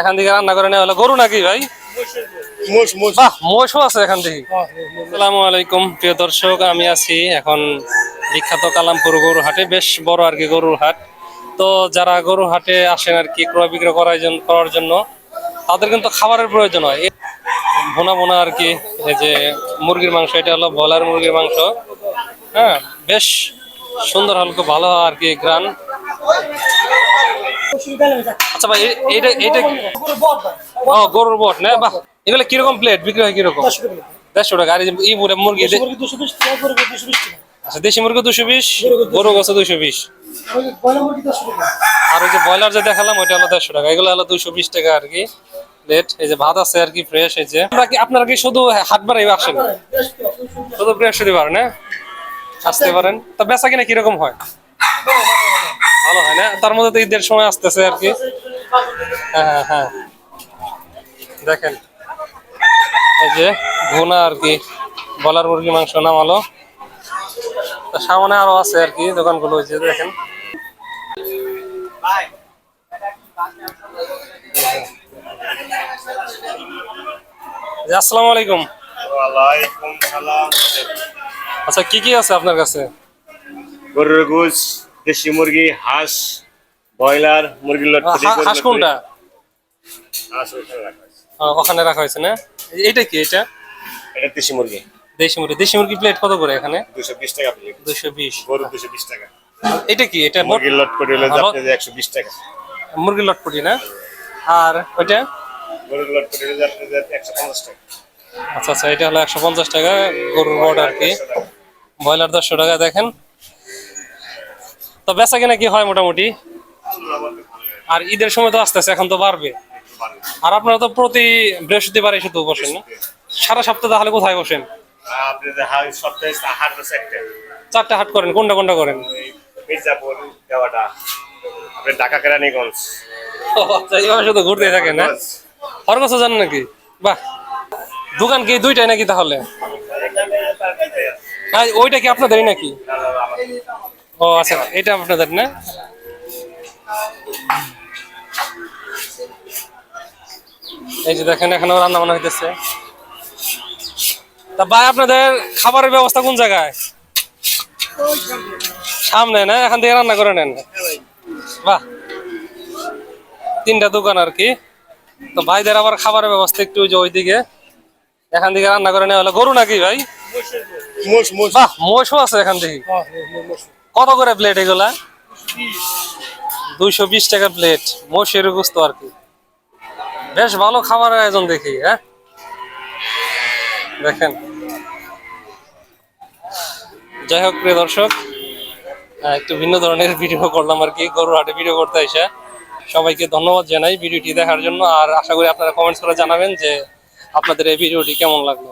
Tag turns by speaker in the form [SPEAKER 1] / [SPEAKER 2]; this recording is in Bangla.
[SPEAKER 1] এখান থেকে রান্না করে নেওয়া হলো। গরু নাকি ভাই? মোষও আছে এখান থেকে। আসসালামু আলাইকুম প্রিয় দর্শক আমি আছি এখন বিখ্যাত কালামপুর গরু হাটে বেশ বড় আর কি গরুর হাট। তো যারা গরু হাটে আসেন আর কি ক্রয় বিক্রয় করার জন্য করার জন্য তাদের কিন্তু খাবারের প্রয়োজন হয়। ভুনা ভুনা আর কি এই যে মুরগির মাংস এটা হলো বলার মুরগির মাংস। হ্যাঁ বেশ সুন্দর হালকা ভালো আর কি গ্রান। আচ্ছা ভাই ও গরুর বট না? বাহ। এগুলো কীরকম প্লেট বিক্রি হয় কীরকম? দেড়শো টাকা। আর এই পুরো মুরগি আচ্ছা দেশি মুরগি দুশো বিশ গরু গছে দুশো বিশ। আর ওই যে ব্রয়লার যে দেখালাম ওইটা হলো দেড়শো টাকা। এগুলো হলো দুশো বিশ টাকা আর কি প্লেট এই যে ভাত আছে আর কি ফ্রেশ এই যে। আপনারা কি আপনারা কি শুধু হাট বাড়াই আসেন? শুধু বৃহস্পতিবার না? আসতে পারেন। তো বেচা কিনা কীরকম হয়? হয় তার মধ্যে তো ঈদের সময় আসতেছে আর কি। হ্যাঁ হ্যাঁ হ্যাঁ। দেখেন এই যে ভুনা আর কি বলার মুরগি মাংস নামালো। সামনে আরও আছে আর কি দোকানগুলো ওই যে দেখেন। আসসালামু আলাইকুম। আচ্ছা কি কি আছে আপনার কাছে?
[SPEAKER 2] গরুর গোস দেশি মুরগি হাঁস ব্রয়লার মুরগির লট
[SPEAKER 1] হাঁস কোনটা? ওখানে রাখা হয়েছে না? এইটা কি এটা?
[SPEAKER 2] এটা দেশি মুরগি।
[SPEAKER 1] দেশি মুরগি। দেশি মুরগি প্লেট কত করে এখানে?
[SPEAKER 2] দুশো বিশ টাকা প্লেট
[SPEAKER 1] দুশো বিশ।
[SPEAKER 2] গরুর দুশো বিশ টাকা।
[SPEAKER 1] এটা কি? এটা
[SPEAKER 2] মুরগির লট করে হলে একশো বিশ টাকা।
[SPEAKER 1] মুরগির লটপটি না? আর ওইটা?
[SPEAKER 2] গরুর লট করে হলে একশো পঞ্চাশ টাকা।
[SPEAKER 1] আচ্ছা আচ্ছা এটা হলো একশো পঞ্চাশ টাকা গরুর বট আর কি। ব্রয়লার দশশো টাকা দেখেন। তো বেচা কিনা কি হয় মোটামুটি? আর ঈদের সময় তো আসতেছে এখন তো বাড়বে। আর আপনারা তো প্রতি বৃহস্পতিবার এসে তো বসেন না? সারা সপ্তাহ তাহলে কোথায় বসেন? চারটা হাট করেন, কোনটা কোনটা করেন? আচ্ছা শুধু ঘুরতে না যান নাকি? বাহ। দোকান কি দুইটাই নাকি তাহলে? হ্যাঁ ওইটা কি নাকি? ও আচ্ছা আপনাদের, না? এই যে দেখেন এখানেও রান্না বান্না হইতেছে। তা ভাই আপনাদের খাবারের ব্যবস্থা কোন জায়গায়? সামনে না? এখান থেকে রান্না করে নেন। বাহ। তিনটা দোকান আর কি। তো ভাইদের আবার খাবারের ব্যবস্থা একটু ওই যে ওইদিকে। এখান থেকে রান্না করে নেওয়া হলো। গরু নাকি ভাই?
[SPEAKER 2] মোষ মোষ
[SPEAKER 1] বাহ মোষও আছে এখান থেকে। কত করে প্লেট এগুলা? দুইশো বিশ টাকা প্লেট মোষের গুস্ত আর কি। বেশ ভালো খাবারের আয়োজন দেখি হ্যাঁ? দেখেন। যাই হোক, প্রিয় দর্শক একটু ভিন্ন ধরনের ভিডিও করলাম আর কি, গরুর হাটে ভিডিও করতে এসে সবাইকে ধন্যবাদ জানাই ভিডিওটি দেখার জন্য, আর আশা করি আপনারা কমেন্টস করে জানাবেন যে আপনাদের এই ভিডিওটি কেমন লাগল।